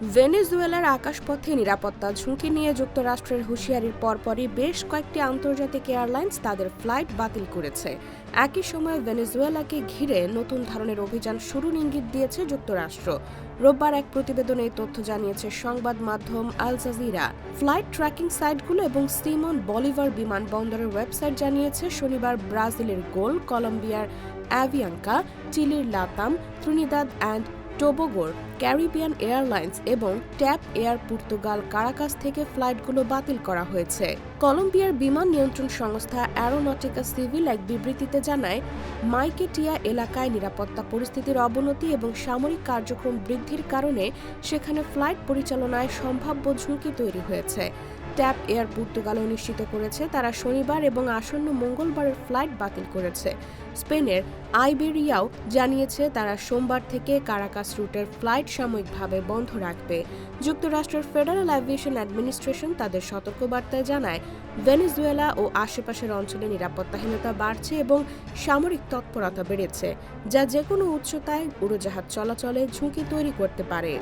ভেনেজুয়েলার আকাশপথে নিরাপত্তা ঝুঁকি নিয়ে যুক্তরাষ্ট্রের হুঁশিয়ারির পরপরই বেশ কয়েকটি আন্তর্জাতিক এয়ারলাইন্স তাদের ফ্লাইট বাতিল করেছে। একই সময়ে ভেনেজুয়েলাকে ঘিরে নতুন ধরনের অভিযান শুরুর ইঙ্গিত দিয়েছে যুক্তরাষ্ট্র। রোববার এক প্রতিবেদনে এই তথ্য জানিয়েছে সংবাদ মাধ্যম আল জাজিরা। ফ্লাইট ট্র্যাকিং সাইটগুলো এবং সিমন বলিভার বিমানবন্দরের ওয়েবসাইট জানিয়েছে, শনিবার ব্রাজিলের গোল কলম্বিয়ার অ্যাভিয়াঙ্কা, চিলির লাতাম, ত্রিনিদাদ অ্যান্ড টোবোগোর, ক্যারিবিয়ান এয়ারলাইন্স এবং ট্যাপ এয়ার পর্তুগাল কারাকাস থেকে ফ্লাইটগুলো বাতিল করা হয়েছে। কলম্বিয়ার বিমান নিয়ন্ত্রণ সংস্থা অ্যারোনটিকা সিভিল এক বিবৃতিতে জানায়, মাইকেটিয়া এলাকায় নিরাপত্তা পরিস্থিতির অবনতি এবং সামরিক কার্যক্রম বৃদ্ধির কারণে সেখানে ফ্লাইট পরিচালনায় সম্ভাব্য ঝুঁকি তৈরি হয়েছে। ট্যাপ এয়ার পর্তুগালও নিশ্চিত করেছে, তারা শনিবার এবং আসন্ন মঙ্গলবারের ফ্লাইট বাতিল করেছে। স্পেনের আইবেরিয়াও জানিয়েছে, তারা সোমবার থেকে কারাকাস রুটের ফ্লাইট সাময়িকভাবে বন্ধ রাখবে। যুক্তরাষ্ট্রের ফেডারেল অ্যাভিয়েশন অ্যাডমিনিস্ট্রেশন তাদের সতর্কবার্তায় জানায়, ভেনেজুয়েলা ও আশেপাশের অঞ্চলে নিরাপত্তাহীনতা বাড়ছে এবং সামরিক তৎপরতা বেড়েছে, যা যে কোনো উচ্চতায় উড়োজাহাজ চলাচলে ঝুঁকি তৈরি করতে পারে।